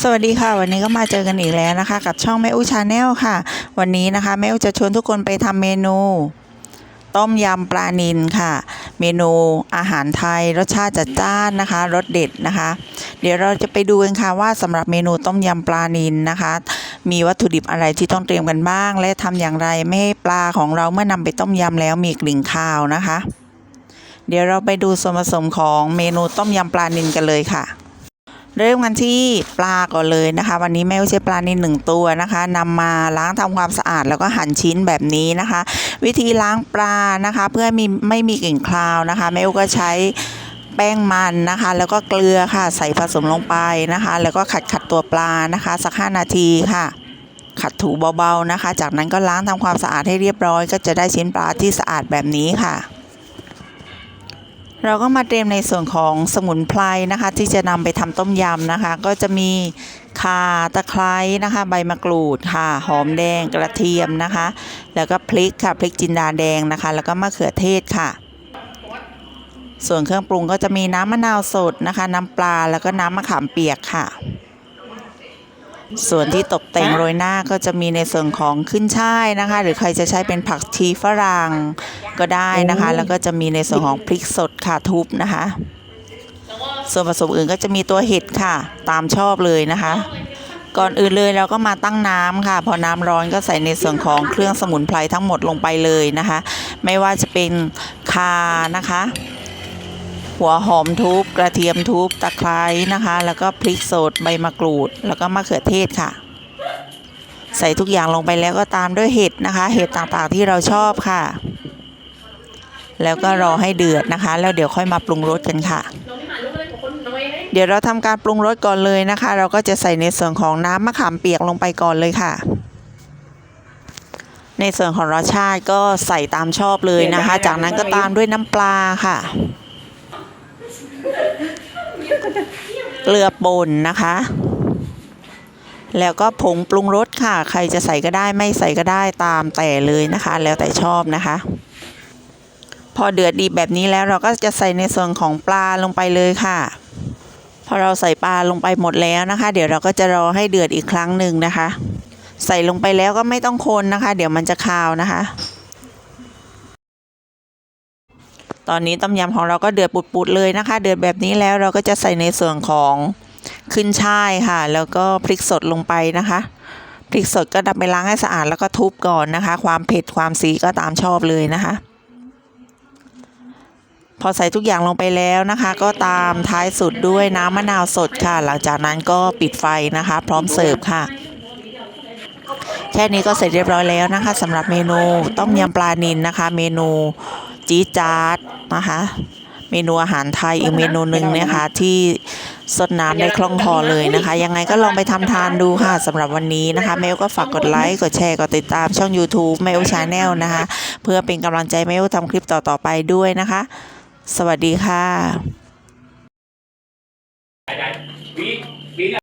สวัสดีค่ะ วันนี้ก็มาเจอกันอีกแล้วนะคะ กับช่องแม่อู้ชาแนลค่ะ วันนี้นะคะแม่อู้จะชวนทุกคนไปทำเมนู ต้มยำปลานิลค่ะ เมนูอาหารไทยรสชาติจัดจ้านนะคะรสเด็ดนะคะ เดี๋ยวเราจะไปดูกันค่ะว่าสำหรับเมนูต้มยำปลานิลนะคะ มีวัตถุดิบอะไรที่ต้องเตรียมกันบ้าง และทำอย่างไรไม่ให้ปลาของเราเมื่อนำไปต้มยำแล้วมีกลิ่นคาวนะคะ เดี๋ยวเราไปดูส่วนผสมของเมนูต้มยำปลานิลกันเลยค่ะ เริ่มกันที่ปลาก่อนเลยนะคะ วันนี้แม่ก็ใช้ปลานิลหนึ่งตัวนะคะนำมาล้างทำความสะอาดแล้วก็หั่นชิ้นแบบนี้นะคะ วิธีล้างปลานะคะ เพื่อมีไม่มีกลิ่นคลาวนะคะแม่ก็ใช้แป้งมันนะคะ แล้วก็เกลือค่ะ ใส่ผสมลงไปนะคะ แล้วก็ขัดขัดตัวปลานะคะ สักห้านาทีค่ะ ขัดถูเบาๆนะคะ จากนั้นก็ล้างทำความสะอาดให้เรียบร้อย ก็จะได้ชิ้นปลาที่สะอาดแบบนี้ค่ะ เราก็มาเตรียมในส่วนของสมุนไพรนะคะ ที่จะนำไปทำต้มยำนะคะ ก็จะมีข่าตะไคร้นะคะ ใบมะกรูดค่ะหอมแดงกระเทียมนะคะ แล้วก็พริกค่ะพริกจินดาแดงนะคะ แล้วก็มะเขือเทศค่ะ ส่วนเครื่องปรุงก็จะมีน้ำมะนาวสดนะคะ น้ำปลาแล้วก็น้ำมะขามเปียกค่ะ ส่วนที่ตกแต่งโรยหน้าก็จะมีในส่วนของขึ้นช่ายนะคะ หรือใครจะใช้เป็นผักชีฝรั่งก็ได้นะคะ แล้วก็จะมีในส่วนของพริกสดค่ะทุบนะคะ ส่วนผสมอื่นก็จะมีตัวเห็ดค่ะ ตามชอบเลยนะคะ ก่อนอื่นเลยเราก็มาตั้งน้ำค่ะ พอน้ำร้อนก็ใส่ในส่วนของเครื่องสมุนไพรทั้งหมดลงไปเลยนะคะ ไม่ว่าจะเป็นคานะคะ หัวหอมทุบกระเทียมทุบตะไคร้นะคะ แล้วก็พริกสดใบมะกรูด แล้วก็มะเขือเทศค่ะ ใส่ทุกอย่างลงไปแล้วก็ตามด้วยเห็ดนะคะ เห็ดต่างๆที่เราชอบค่ะ แล้วก็รอให้เดือดนะคะ แล้วเดี๋ยวค่อยมาปรุงรสกันค่ะ เดี๋ยวเราทำการปรุงรสก่อนเลยนะคะ เราก็จะใส่ในส่วนของน้ำมะขามเปียกลงไปก่อนเลยค่ะในส่วนของรสชาติก็ใส่ตามชอบเลยนะคะ จากนั้นก็ตามด้วยน้ำปลาค่ะ เกลือป่นนะคะ แล้วก็ผงปรุงรสค่ะ ใครจะใส่ก็ได้ไม่ใส่ก็ได้ตามแต่เลยนะคะ แล้วแต่ชอบนะคะ พอเดือดดีแบบนี้แล้วเราก็จะใส่ในส่วนของปลาลงไปเลยค่ะ พอเราใส่ปลาลงไปหมดแล้วนะคะ เดี๋ยวเราก็จะรอให้เดือดอีกครั้งหนึ่งนะคะ ใส่ลงไปแล้วก็ไม่ต้องคนนะคะ เดี๋ยวมันจะคาวนะคะ ตอนนี้ต้มยำของเราก็เดือดปุดๆเลยนะคะ เดือดแบบนี้แล้วเราก็จะใส่ในส่วนของขึ้นช่ายค่ะ แล้วก็พริกสดลงไปนะคะพริกสดก็นำไปล้างให้สะอาดแล้วก็ทุบก่อนนะคะ ความเผ็ดความสีก็ตามชอบเลยนะคะ พอใส่ทุกอย่างลงไปแล้วนะคะ ก็ตามท้ายสุดด้วยน้ำมะนาวสดค่ะ หลังจากนั้นก็ปิดไฟนะคะ พร้อมเสิร์ฟค่ะ แค่นี้ก็เสร็จเรียบร้อยแล้วนะคะสำหรับเมนูต้มยำปลานิลนะคะ เมนูจี๊ดจ๊าด นะคะ เมนูอาหารไทยอีกเมนูหนึ่งนะคะที่สดน้ำในคล่องคอเลยนะคะ ยังไงก็ลองไปทำทานดูค่ะสำหรับวันนี้นะคะเมลก็ฝากกดไลค์กดแชร์กดติดตามช่อง YouTube เมลชาแนลนะคะ เพื่อเป็นกำลังใจเมลทำคลิปต่อๆไปด้วยนะคะ สวัสดีค่ะ